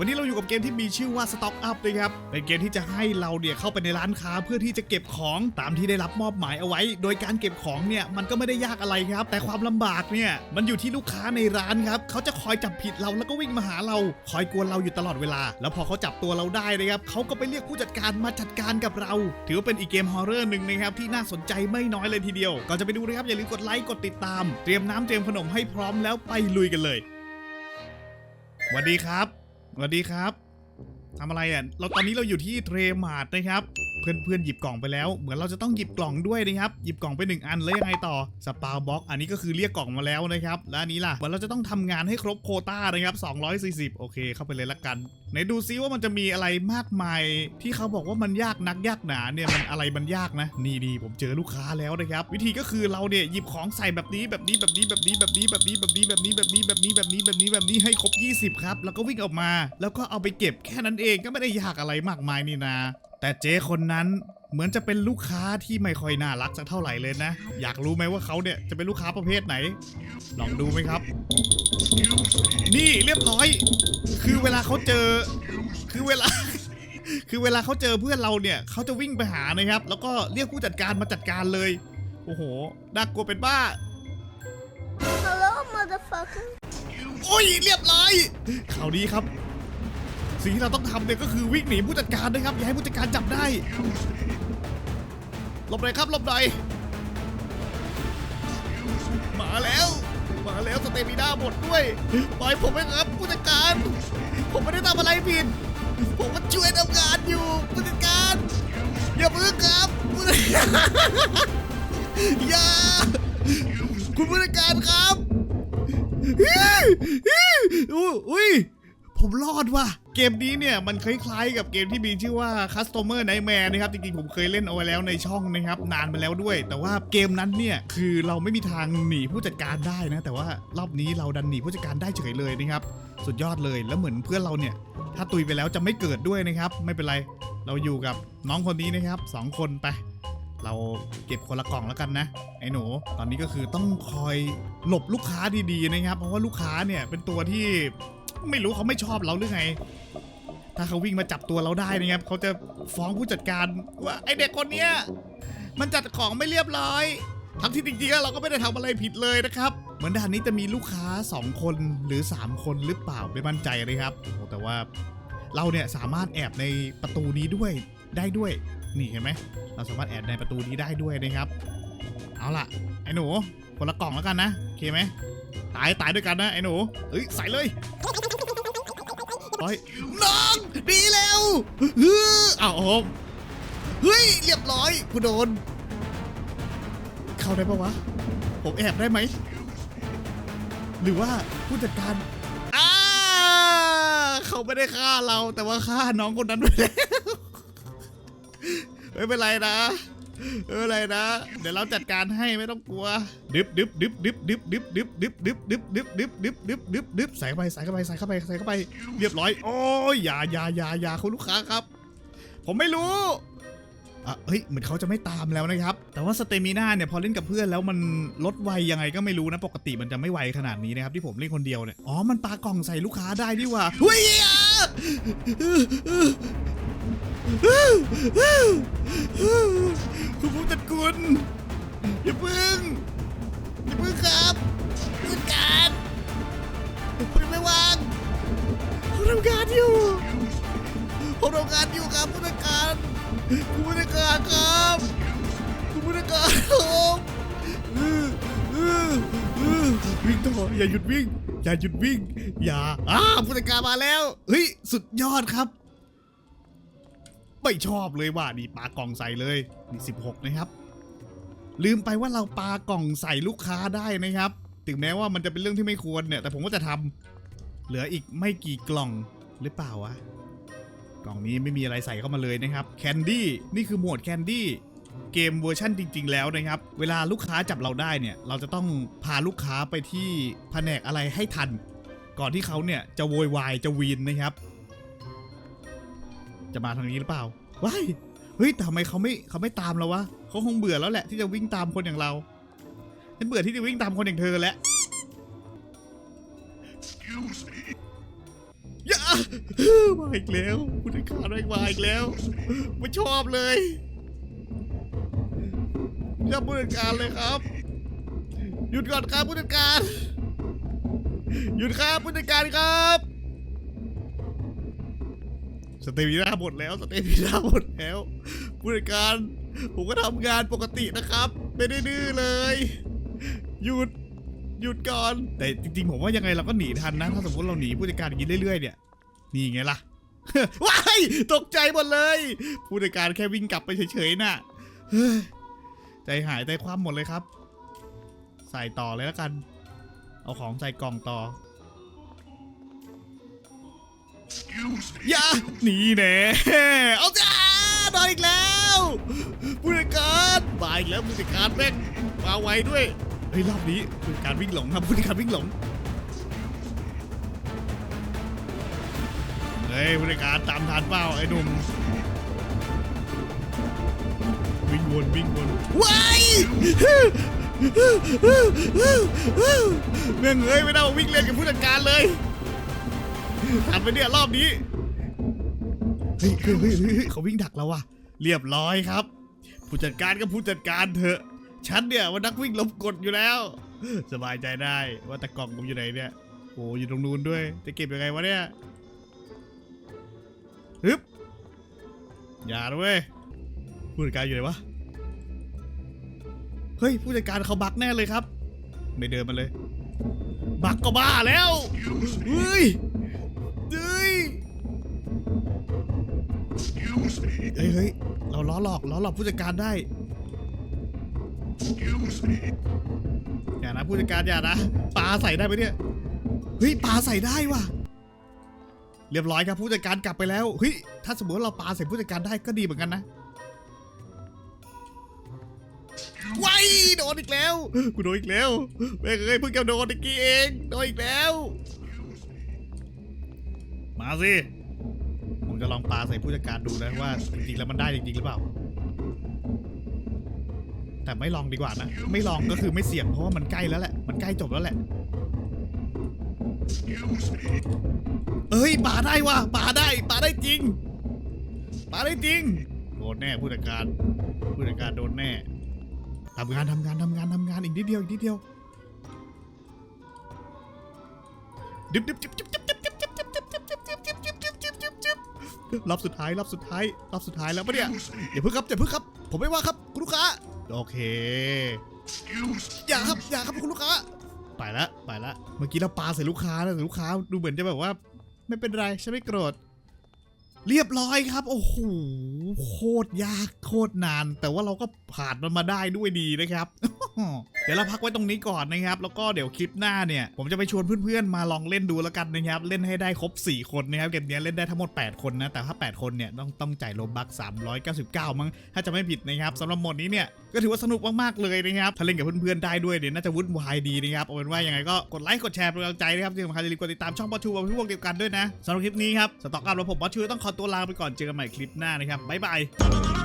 วันนี้เราอยู่กับเกมที่มีชื่อว่า Stock Up นะครับ เป็นเกมที่จะให้เราเนี่ยเข้าไปในร้านค้าเพื่อที่จะเก็บของตามที่ได้รับมอบหมายเอาไว้ โดยการเก็บของเนี่ยมันก็ไม่ได้ยากอะไรครับ แต่ความลำบากเนี่ยมันอยู่ที่ลูกค้าในร้านครับ เขาจะคอยจับผิดเราแล้วก็วิ่งมาหาเรา คอยกวนเราอยู่ตลอดเวลา แล้วพอเขาจับตัวเราได้นะครับเขาก็ไปเรียกผู้จัดการมาจัดการกับเรา ถือว่าเป็นอีกเกมฮอร์เรอร์หนึ่งนะครับที่น่าสนใจไม่น้อยเลยทีเดียว ก่อนจะไปดูนะครับอย่าลืมกดไลค์กดติดตาม เตรียมน้ำเตรียมขนมให้พร้อมแล้วไปลุยกันเลยสวัสดีครับ สวัสดีครับทำอะไรอะเราตอนนี้เราอยู่ที่เทรมาร์ดนะครับ เพื่อนเพื่อนๆหยิบกล่องไปแล้ว เหมือนเราจะต้องหยิบกล่องด้วยนะครับ หยิบกล่องไปหนึ่งอันแล้วยังไงต่อสปาบ็อกอันนี้ก็คือเรียกกล่องมาแล้วนะครับแล้วอันนี้ล่ะเหมือนเราจะต้องทำงานให้ครบโคต้านะครับ240 โอเค เข้าไปเลยละกันไหนดูซิว่ามันจะมีอะไรมากมาย ที่เขาบอกว่ามันยากนักยากหนาเนี่ยมันอะไรมันยากนะ นี่ดีผมเจอลูกค้าแล้วนะครับ วิธีก็คือเราเนี่ยหยิบของใส่แบบนี้แบบนี้แบบนี้แบบนี้แบบนี้แบบนี้แบบนี้แบบนี้แบบนี้แบบนี้แบบนี้แบบนี้แบบนี้ให้ครบ 20 ครับ แล้วก็วิ่งออกมา แล้วก็เอาไปเก็บแค่นั้นเองก็ไม่ได้ยากอะไรมากมายนี่นา แต่เจ๊คนนั้นเหมือนจะเป็นลูกค้าที่ไม่ค่อยน่ารักสักเท่าไหร่เลยนะ อยากรู้ไหมว่าเขาเนี่ยจะเป็นลูกค้าประเภทไหน ลองดูไหมครับ นี่เรียบร้อย คือเวลาเขาเจอ คือเวลา คือเวลาเขาเจอเพื่อนเราเนี่ยเขาจะวิ่งไปหานะครับ แล้วก็เรียกผู้จัดการมาจัดการเลย โอ้โห น่ากลัวเป็นบ้า Hello, motherfucker. โอ้ยเรียบร้อยข่าวดีครับ สิ่งที่เราต้องทำเนี่ยก็คือวิ่งหนีผู้จัดการนะครับอย่าให้ผู้จัดการจับได้หลบหน่อยครับหลบหน่อยมาแล้ว มาแล้วสเตมิน่าหมดด้วยปล่อยผมไปครับผู้จัดการ ผมไม่ได้ทำอะไรผิด ผมก็ช่วยทำงานอยู่ผู้จัดการอย่าเพิ่งครับผู้จัดการอย่าคุณผู้จัดการครับอุ้ยอุ้ย ผมรอดว่ะ เกมนี้เนี่ยมันคล้ายๆกับเกมที่มีชื่อว่า Customer Nightmare นะครับ จริงๆ ผมเคยเล่นเอาไว้แล้วในช่องนะครับ นานมาแล้วด้วย แต่ว่าเกมนั้นเนี่ยคือเราไม่มีทางหนีผู้จัดการได้นะ แต่ว่ารอบนี้เราดันหนีผู้จัดการได้เฉยเลยนะครับ สุดยอดเลยแล้วเหมือนเพื่อนเราเนี่ย ถ้าตุยไปแล้วจะไม่เกิดด้วยนะครับ ไม่เป็นไรเราอยู่กับน้องคนนี้นะครับสองคนไปเราเก็บคนละกล่องแล้วกันนะ ไอ้หนู ตอนนี้ก็คือต้องคอยหลบลูกค้าดีๆนะครับ เพราะว่าลูกค้าเนี่ยเป็นตัวที่ ไม่รู้เขาไม่ชอบเราหรือไง ถ้าเขาวิ่งมาจับตัวเราได้นะครับเขาจะฟ้องผู้จัดการว่าไอเด็กคนเนี้ยมันจัดของไม่เรียบร้อยทั้งที่จริงๆเราก็ไม่ได้ทำอะไรผิดเลยนะครับ เหมือนด่านนี้จะมีลูกค้า 2 คนหรือ 3 คนหรือเปล่าไม่มั่นใจเลยครับโอ้แต่ว่าเราเนี่ยสามารถแอบในประตูนี้ด้วยได้ด้วย นี่เห็นไหมเราสามารถแอดในประตูนี้ได้ด้วยนะครับ เอาล่ะ ไอ้หนูคนละกล่องแล้วกันนะโอเคไหมตายตายด้วยกันนะไอ้หนูเอ้ยใส่เลยเฮ้ยน้องดีแล้วเฮ้ยเอาโอมเฮ้ยเรียบร้อยกูโดน เข้าได้ปะวะ ผมแอบได้ไหม หรือว่าผู้จัดการอ้าเขาไม่ได้ฆ่าเราแต่ว่าฆ่าน้องคนนั้นไปแล้วไม่เป็นไรนะ ไม่เป็นไรนะ เดี๋ยวเราจัดการให้ไม่ต้องกลัว ดึบดึบดึบดึบดึบดึบดึบดึบดึบดึบดึบดึบดึบดึบดึบดึบใส่เข้าไปใส่เข้าไปใส่เข้าไปใส่เข้าไป เรียบร้อย โอ้ยอย่าอย่าอย่าอย่าคุณลูกค้าครับ ผมไม่รู้อะเฮ้ยเหมือนเขาจะไม่ตามแล้วนะครับ แต่ว่าสเตมิน่าเนี่ยพอเล่นกับเพื่อนแล้วมันลดไวยังไงก็ไม่รู้นะปกติมันจะไม่ไวขนาดนี้นะครับที่ผมเล่นคนเดียวเนี่ยอ๋อมันปากล่องใส่ลูกค้าได้ดีว่าเฮ้ยอะ คุณผู้จัดกุลอย่าพึ่งอย่าพึ่งครับผู้จัดการผมยังไม่วางผมทำงานอยู่ผมทำงานอยู่ครับผู้จัดการคุณผู้จัดการครับคุณผู้จัดการครับวิ่งต่ออย่าหยุดวิ่ง อย่าหยุดวิ่ง อย่าอ้าผู้จัดการมาแล้วเฮ้ยสุดยอดครับ ไม่ชอบเลยว่านี่ปากล่องใส่เลยนี่16 นะครับ ลืมไปว่าเราปลากล่องใส่ลูกค้าได้นะครับ ถึงแม้ว่ามันจะเป็นเรื่องที่ไม่ควรเนี่ย แต่ผมก็จะทำเหลืออีกไม่กี่กล่องหรือเปล่าวะกล่องนี้ไม่มีอะไรใส่เข้ามาเลยนะครับแคนดี้นี่คือหมวดแคนดี้เกมเวอร์ชั่นจริง ๆ แล้วนะครับ เวลาลูกค้าจับเราได้เนี่ย เราจะต้องพาลูกค้าไปที่แผนกอะไรให้ทัน ก่อนที่เขาเนี่ยจะโวยวายจะวีนนะครับ จะมาทางนี้หรือเปล่าว้ายเฮ้ยแต่ทำไมเขาไม่เขาไม่ตามเราวะเขาคงเบื่อแล้วแหละที่จะวิ่งตามคนอย่างเราฉันเบื่อที่จะวิ่งตามคนอย่างเธอแล้วอย่ามาอีกแล้วผู้จัดการแม่งมาอีกแล้วไม่ชอบเลยอย่าผู้จัดการเลยครับ หยุดก่อนครับผู้จัดการ หยุดครับผู้จัดการครับ สเตมิน่าหมดแล้วสเตมิน่าหมดแล้วผู้จัดการผมก็ทำงานปกตินะครับ ไม่ได้ดื้อเลย หยุดหยุดก่อน แต่จริงๆ ผมว่ายังไงเราก็หนีทันนะ ถ้าสมมติเราหนีผู้จัดการอย่างนี้เรื่อยๆ เนี่ยนี่ไงล่ะว้ายตกใจหมดเลย ผู้จัดการแค่วิ่งกลับไปเฉยๆน่ะใจหายใจคว่ำหมดเลยครับ ใส่ต่อเลยแล้วกัน เอาของใส่กล่องต่อ อย่าหนีแน่เอาจ้าโดนอีกแล้วผู้จัดการมาอีกแล้วผู้จัดการแม่งมาไวด้วยเฮ้ยรอบนี้ผู้จัดการวิ่งหลงครับผู้จัดการวิ่งหลงเฮ้ยผู้จัดการตามทันเปล่าไอ้หนุ่มวิ่งวนวิ่งวนว้ายแม่งเอ้ยไม่ได้มาวิ่งเล่นกับผู้จัดการเลย ทันไปเนี่ยรอบนี้เฮ้ยเฮ้ยเฮ้ยเฮ้ยเฮ้ยเขาวิ่งดักเราว่ะ เรียบร้อยครับ ผู้จัดการก็ผู้จัดการเถอะ ฉันเนี่ยมันนักวิ่งหลบกดอยู่แล้ว สบายใจได้ว่าแต่กล่องผมอยู่ไหนเนี่ยโอ้อยู่ตรงนู้นด้วย จะเก็บยังไงวะเนี่ยฮึบอย่านะเว้ยผู้จัดการอยู่ไหนวะ เฮ้ย ผู้จัดการเขาบักแน่เลยครับ ไม่เดินมาเลย บักก็บ้าแล้ว เฮ้ย เฮ้ยเฮ้ยเราล้อหลอกล้อหลอกผู้จัดการได้อย่านะผู้จัดการอย่านะปลาใส่ได้ไหมเนี่ยเฮ้ยปลาใส่ได้ว่ะ เรียบร้อยครับผู้จัดการกลับไปแล้วเฮ้ยถ้าสมมติเราปลาใส่ผู้จัดการได้ก็ดีเหมือนกันนะว้ายโดนอีกแล้วกูโดนอีกแล้วแม่เอ้ยเพิ่งจะโดนตะกี้เองโดนอีกแล้ว มาสิ ผมจะลองปาใส่ผู้จัดการดูนะว่าจริงๆแล้วมันได้จริงๆหรือเปล่า แต่ไม่ลองดีกว่านะ ไม่ลองก็คือไม่เสี่ยงเพราะว่ามันใกล้แล้วแหละ มันใกล้จบแล้วแหละ เอ้ยปาได้ว่ะปาได้ปาได้จริงปาได้จริงโดนแน่ผู้จัดการผู้จัดการโดนแน่ทำงานทำงานทำงานทำงานอีกนิดเดียวอีกนิดเดียวดิบดิบดิบดิบ รอบสุดท้ายรอบสุดท้ายรอบสุดท้ายแล้วปะเนี่ยอย่าเพิ่งครับอย่าเพิ่งครับ ผมไม่ว่าครับคุณลูกค้าโอเคอย่าครับอย่าครับคุณลูกค้าไปละไปละเมื่อกี้เราปาใส่ลูกค้าแล้วแต่ลูกค้าดูเหมือนจะแบบว่า ไม่เป็นไรฉันไม่โกรธเรียบร้อยครับ โอ้โหโคตรยากโคตรนาน แต่ว่าเราก็ผ่านมันมาได้ด้วยดีนะครับ เดี๋ยวเราพักไว้ตรงนี้ก่อนนะครับ แล้วก็เดี๋ยวคลิปหน้าเนี่ย ผมจะไปชวนเพื่อนๆ มาลองเล่นดูแล้วกันนะครับ เล่นให้ได้ครบ 4 คนนะครับ เกมนี้เล่นได้ทั้งหมด 8 คนนะ แต่ถ้า 8 คนเนี่ยต้องต้องจ่ายโลบัก 399 มั้ง ถ้าจะไม่ผิดนะครับสำหรับหมดนี้เนี่ย ก็ถือว่าสนุกมากๆเลยนะครับ ถ้าเล่นกับเพื่อนๆ ได้ด้วยเนี่ยน่าจะวุ่นวายดีนะครับ เอาเป็นว่ายังไงก็กดไลค์ กดแชร์เป็นกำลังใจนะครับที่สำคัญอย่าลืมกดติดตามช่องบอชูบอชูวงเดียวกันด้วยนะสำหรับคลิปนี้ครับสต็อกอัพแล้วผมบอชูต้องขอตัวลาไปก่อนเจอกันใหม่คลิปหน้านะครับบ๊ายบาย